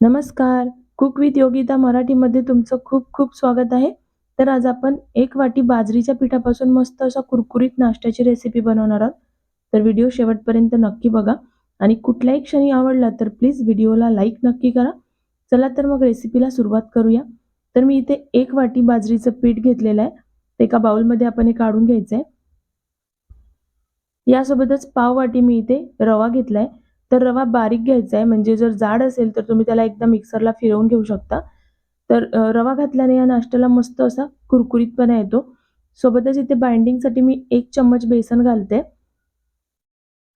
नमस्कार. Cook with Yogita मराठीमध्ये तुमचं खूप खूप स्वागत आहे. तर आज आपण एक वाटी बाजरीच्या पिठापासून मस्त असा कुरकुरीत नाश्त्याची रेसिपी बनवणार आहोत. तर व्हिडिओ शेवटपर्यंत नक्की बघा. आणि कुठल्याही क्षणी आवडला तर प्लीज व्हिडिओला लाईक नक्की करा. चला तर मग रेसिपीला सुरुवात करूया. तर मी इथे एक वाटी बाजरीचं पीठ घेतलेलं आहे. ते एका बाउलमध्ये आपण हे काढून घ्यायचं आहे यासोबतच पाव वाटी मी इथे रवा घेतलाय. तर रवा बारीक घ्यायचा आहे म्हणजे जर जाड असेल तर तुम्ही त्याला एकदा मिक्सरला फिरवून घेऊ शकता. तर रवा घातल्याने या नाश्त्याला मस्त असा कुरकुरीतपणा येतो. सोबतच इथे बाइंडिंगसाठी मी एक चम्मच बेसन घालते.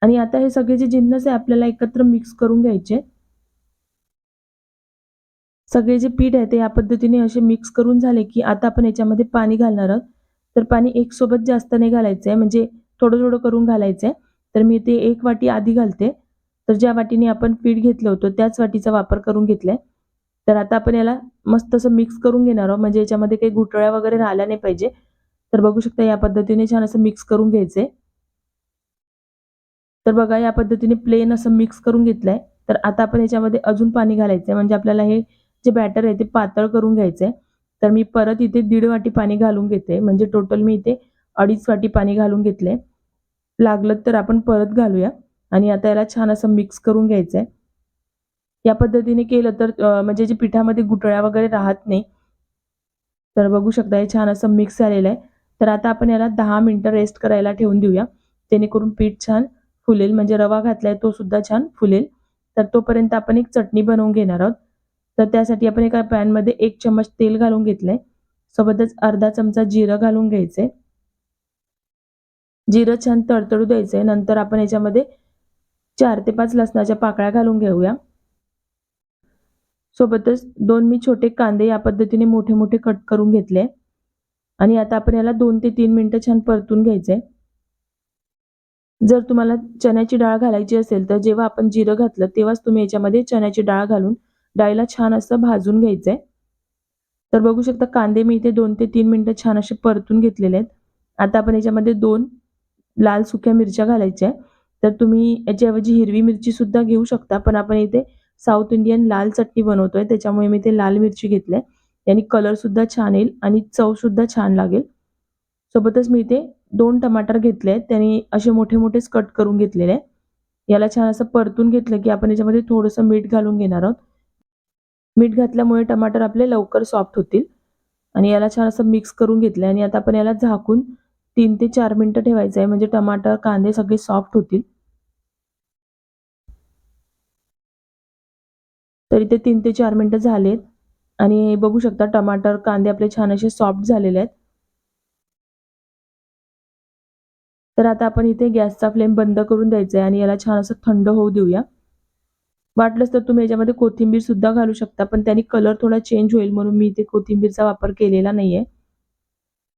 आणि आता हे सगळे जे जिन्नस आहे आपल्याला एकत्र मिक्स करून घ्यायचे. सगळे जे पीठ आहे ते या पद्धतीने असे मिक्स करून झाले की आता आपण याच्यामध्ये पाणी घालणार आहोत. तर पाणी एक सोबत जास्त नाही घालायचं आहे म्हणजे थोडं थोडं करून घालायचं आहे तर मी ते एक वाटी आधी घालते. तर ज्या वाटीने आपण पीठ घेतलं होतं त्याच वाटीचा वापर करून घेतलाय. तर आता आपण याला मस्त असं मिक्स करून घेणार आहोत. म्हणजे याच्यामध्ये काही घुटळ्या वगैरे राहिल्या नाही पाहिजे. तर बघू शकता या पद्धतीने छान असं मिक्स करून घ्यायचंय. तर बघा या पद्धतीने प्लेन असं मिक्स करून घेतलंय. तर आता आपण याच्यामध्ये अजून पाणी घालायचंय. म्हणजे आपल्याला हे जे बॅटर आहे ते पातळ करून घ्यायचंय. तर मी परत इथे दीड वाटी पाणी घालून घेते. म्हणजे टोटल मी इथे अडीच वाटी पाणी घालून घेतले लागलं तर आपण परत घालूया. आणि आता याला छान असं मिक्स करून घ्यायचं आहे या पद्धतीने केलं तर म्हणजे जे पिठामध्ये गुटळ्या वगैरे राहत नाही तर बघू शकता हे छान असं मिक्स झालेलं आहे. तर आता आपण याला दहा मिनटं रेस्ट करायला ठेवून देऊया. जेणेकरून पीठ छान फुलेल म्हणजे रवा घातलाय तो सुद्धा छान फुलेल. तर तोपर्यंत आपण एक चटणी बनवून घेणार आहोत. तर त्यासाठी आपण एका पॅनमध्ये एक चम्मच तेल घालून घेतलंय. सोबतच अर्धा चमचा जिरं घालून घ्यायचंय. जिरं छान तडतडू द्यायचंय. नंतर आपण याच्यामध्ये चार ते पाच लसणाच्या पाकळ्या घालून घेऊया. सोबतच दोन मी छोटे कांदे या पद्धतीने मोठे मोठे कट करून घेतले. आणि आता आपण याला दोन ते तीन मिनटं छान परतून घ्यायचे. जर तुम्हाला चण्याची डाळ घालायची असेल तर जेव्हा आपण जिरं घातलं तेव्हाच तुम्ही याच्यामध्ये चण्याची डाळ घालून डाळीला छान असं भाजून घ्यायचंय तर बघू शकता कांदे मी इथे दोन ते तीन मिनटं छान असे परतून घेतलेले आहेत. आता आपण याच्यामध्ये दोन लाल सुक्या मिरच्या घालायच्या तर तुम्ही याच्याऐवजी हिरवी मिरची सुद्धा घेऊ शकता पण आपण इथे साऊथ इंडियन लाल चटणी बनवतोय त्याच्यामुळे मी ते लाल मिरची घेतले यांनी कलर सुद्धा छान येईल आणि चव सुद्धा छान लागेल. सोबतच मी इथे दोन टमाटर घेतले आहेत त्यांनी असे मोठे मोठेच कट करून घेतलेले. याला छान असं परतून घेतलं की आपण याच्यामध्ये थोडंसं मीठ घालून घेणार आहोत. मीठ घातल्यामुळे टमाटर आपले लवकर सॉफ्ट होतील. आणि याला छान असं मिक्स करून घेतलं आणि आता आपण याला झाकून तीन ते चार मिनिटं ठेवायचं आहे म्हणजे टमाटर कांदे सगळे सॉफ्ट होतील. तर इथे तीन ते चार मिनिटं झालेत. आणि बघू शकता टमाटर कांदे आपले छान असे सॉफ्ट झालेले आहेत. तर आता आपण इथे गॅसचा फ्लेम बंद करून द्यायचा आहे आणि याला छान असं थंड होऊ देऊया. वाटलंच तर तुम्ही याच्यामध्ये कोथिंबीर सुद्धा घालू शकता पण त्याने कलर थोडा चेंज होईल म्हणून मी इथे कोथिंबीरचा वापर केलेला नाहीये.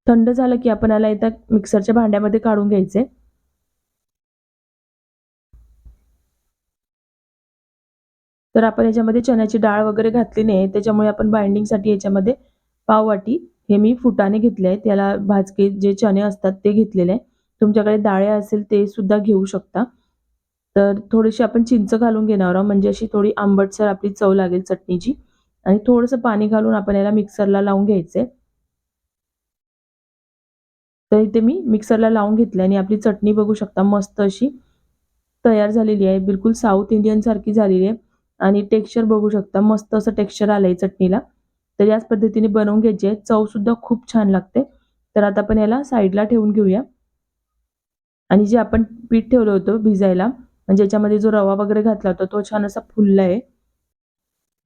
थंड झालं की आपण याला इथं मिक्सरच्या भांड्यामध्ये काढून घ्यायचे. तर आपण याच्यामध्ये चण्याची डाळ वगैरे घातली नाही त्याच्यामुळे आपण बाइंडिंगसाठी याच्यामध्ये पाववाटी हे मी फुटाने घेतले आहेत. त्याला भाजके जे चणे असतात ते घेतलेले आहे तुमच्याकडे डाळे असेल ते सुद्धा घेऊ शकता. तर थोडीशी आपण चिंच घालून घेणार आहोत. म्हणजे अशी थोडी आंबटसर आपली चव लागेल चटणीची. आणि थोडंसं पाणी घालून आपण याला मिक्सरला लावून घ्यायचंय तर इथे मी मिक्सरला लावून घेतले आणि आपली चटणी बघू शकता मस्त अशी तयार झालेली आहे. बिलकुल साऊथ इंडियन सारखी झालेली आहे. आणि टेक्स्चर बघू शकता. मस्त असं टेक्स्चर आलंय चटणीला. तर याच पद्धतीने बनवून घ्यायची आहे. चव सुद्धा खूप छान लागते. तर आता आपण याला साईडला ठेवून घेऊया. आणि जे आपण पीठ ठेवलं होतं भिजायला म्हणजे याच्यामध्ये जो रवा वगैरे घातला होता तो छान असा फुलला आहे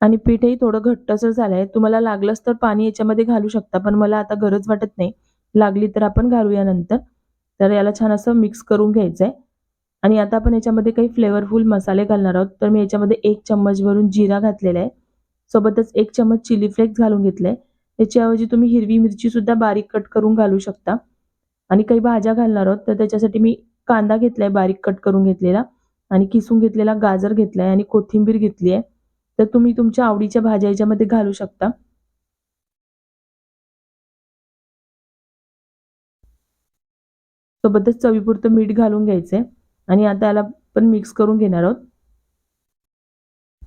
आणि पीठही थोडं घट्टसर झालंय. तुम्हाला लागलंच तर पाणी याच्यामध्ये घालू शकता पण मला आता गरज वाटत नाही. लागली तर आपण घालूया नंतर. तर याला छान असं मिक्स करून घ्यायचं आहे आणि आता आपण याच्यामध्ये काही फ्लेवरफुल मसाले घालणार आहोत. तर मी याच्यामध्ये एक चम्मच भरून जिरा घातलेला आहे. सोबतच एक चम्मच चिली फ्लेक्स घालून घेतले याच्याऐवजी तुम्ही हिरवी मिरची सुद्धा बारीक कट करून घालू शकता. आणि काही भाज्या घालणार आहोत. तर त्याच्यासाठी मी कांदा घेतलाय बारीक कट करून घेतलेला. आणि किसून घेतलेला गाजर घेतलाय आणि कोथिंबीर घेतली आहे. तर तुम्ही तुमच्या आवडीच्या भाज्या याच्यामध्ये घालू शकता. सोबतच चवीपुरतं मीठ घालून घ्यायचंय. आणि आता याला पण मिक्स करून घेणार आहोत.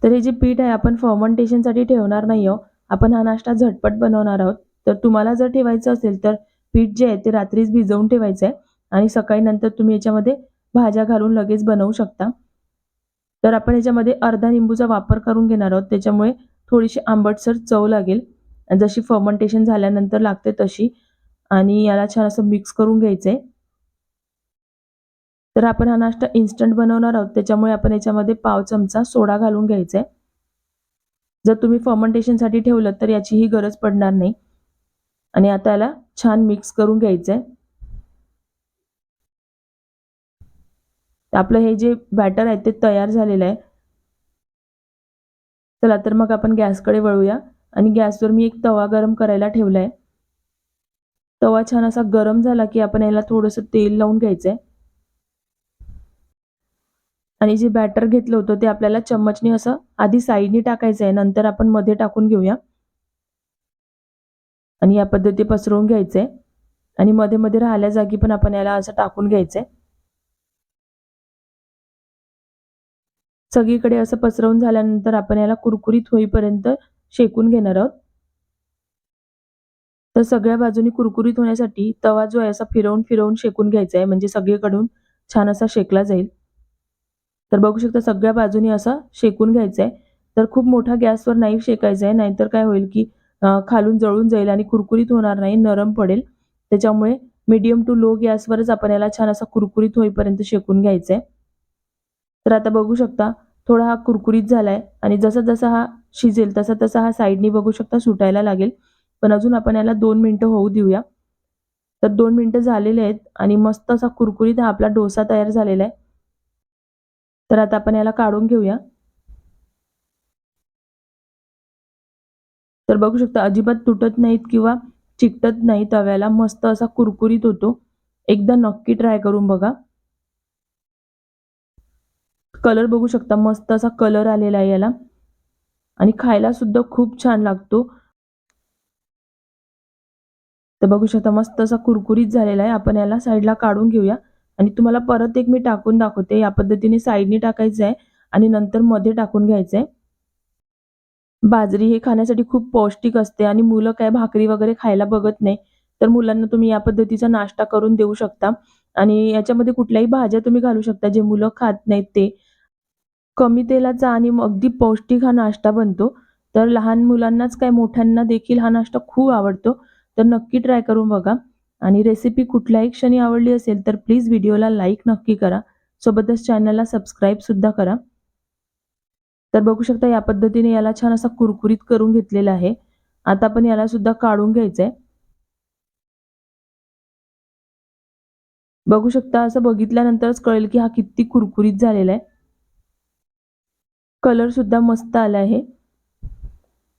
तर हे जे पीठ आहे आपण फर्मंटेशनसाठी ठेवणार नाही आहोत. आपण हा नाश्ता झटपट बनवणार आहोत. तर तुम्हाला जर ठेवायचं असेल तर पीठ जे आहे ते रात्रीच भिजवून ठेवायचं आहे. आणि सकाळी नंतर तुम्ही याच्यामध्ये भाज्या घालून लगेच बनवू शकता. तर आपण याच्यामध्ये अर्धा लिंबूचा वापर करून घेणार आहोत. त्याच्यामुळे थोडीशी आंबटसर चव लागेल. जशी फर्मंटेशन झाल्यानंतर लागते तशी. आणि याला छान असं मिक्स करून घ्यायचं आहे तर आपण हा नाश्ता इन्स्टंट बनवणार आहोत. त्याच्यामुळे आपण याच्यामध्ये पाव चमचा सोडा घालून घ्यायचा आहे जर तुम्ही फर्मंटेशनसाठी ठेवलं तर याचीही गरज पडणार नाही. आणि आता याला छान मिक्स करून घ्यायचं आहे आपलं हे जे बॅटर आहे ते तयार झालेलं आहे. चला तर मग आपण गॅसकडे वळूया. आणि गॅसवर मी एक तवा गरम करायला ठेवला आहे तवा छान असा गरम झाला की आपण याला थोडंसं तेल लावून घ्यायचं आहे आणि जे बॅटर घेतलं होतं ते आपल्याला चम्मचने असं आधी साईडने टाकायचं आहे. नंतर आपण मध्ये टाकून घेऊया. आणि या पद्धती पसरवून घ्यायचंय. आणि मध्ये मध्ये राहिल्या जागी पण आपण याला असं टाकून घ्यायचंय. सगळीकडे असं पसरवून झाल्यानंतर आपण याला कुरकुरीत होईपर्यंत शेकून घेणार आहोत. तर सगळ्या बाजूनी कुरकुरीत होण्यासाठी तवा जो आहे असा फिरवून फिरवून शेकून घ्यायचा आहे. म्हणजे सगळीकडून छान असा शेकला जाईल. तर बघू शकता सगळ्या बाजूनी असं शेकून घ्यायचं आहे तर खूप मोठा गॅसवर नाही शेकायचं आहे नाहीतर काय होईल की खालून जळून जाईल आणि कुरकुरीत होणार नाही नरम पडेल. त्याच्यामुळे मीडियम टू लो गॅसवरच आपण याला छान असा कुरकुरीत होईपर्यंत शेकून घ्यायचा आहे तर आता बघू शकता थोडा हा कुरकुरीत झालाय आणि जसा जसा हा शिजेल तसा तसा हा साईडनी बघू शकता सुटायला लागेल. पण अजून आपण याला दोन मिनटं होऊ देऊया. तर दोन मिनटं झालेले आहेत आणि मस्त असा कुरकुरीत हा आपला डोसा तयार झालेला आहे. तर आता आपण याला काढून घेऊया. तर बघू शकता अजिबात तुटत नाहीत किंवा चिकटत नाही तव्याला मस्त असा कुरकुरीत होतो. एकदा नक्की ट्राय करून बघा. कलर बघू शकता मस्त असा कलर आलेला आहे याला. आणि खायला सुद्धा खूप छान लागतो. तर बघू शकता मस्त असा कुरकुरीत झालेला आहे. आपण याला साईडला काढून घेऊया. आणि तुम्हाला परत एक मी टाकून दाखवते. या पद्धतीने साईडने टाकायचं आहे आणि नंतर मध्ये टाकून घ्यायचं आहे. बाजरी हे खाण्यासाठी खूप पौष्टिक असते आणि मुलं काय भाकरी वगैरे खायला बघत नाही तर मुलांना तुम्ही या पद्धतीचा नाश्ता करून देऊ शकता. आणि याच्यामध्ये कुठल्याही भाज्या तुम्ही घालू शकता जे मुलं खात नाहीत ते. कमी तेलाचा आणि अगदी पौष्टिक हा नाश्ता बनतो. तर लहान मुलांनाच काय मोठ्यांना देखील हा नाश्ता खूप आवडतो. तर नक्की ट्राय करून बघा. आणि रेसिपी कुठल्याही क्षणी आवडली असेल तर प्लीज व्हिडिओला लाईक नक्की करा. सोबतच चॅनलला सबस्क्राईबसुद्धा करा. तर बघू शकता या पद्धतीने याला छान असा कुरकुरीत करून घेतलेला आहे. आता आपण याला सुद्धा काढून आहे बघू शकता असं बघितल्यानंतरच कळेल की हा किती कुरकुरीत झालेला आहे. कलर सुद्धा मस्त आला आहे.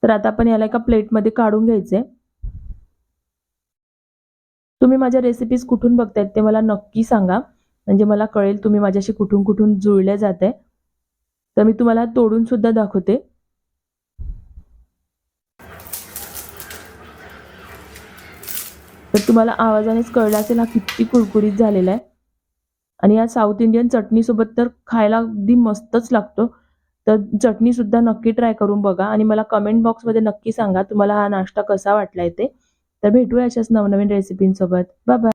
तर आता आपण याला एका प्लेटमध्ये काढून घ्यायचं आहे तुम्ही माझ्या रेसिपीज कुठून बघतायत ते मला नक्की सांगा. म्हणजे मला कळेल तुम्ही माझ्याशी कुठून कुठून जुळल्या जात आहे तर मी तुम्हाला तोडून सुद्धा दाखवते. तर तुम्हाला आवाजानेच कळलं असेल हा किती कुरकुरीत झालेला आहे. आणि या साऊथ इंडियन चटणीसोबत तर खायला अगदी मस्तच लागतो. तर चटणीसुद्धा नक्की ट्राय करून बघा आणि मला कमेंट बॉक्समध्ये नक्की सांगा तुम्हाला हा नाश्ता कसा वाटलाय ते. तर भेटूया अशाच नवनवीन रेसिपींसोबत बाबा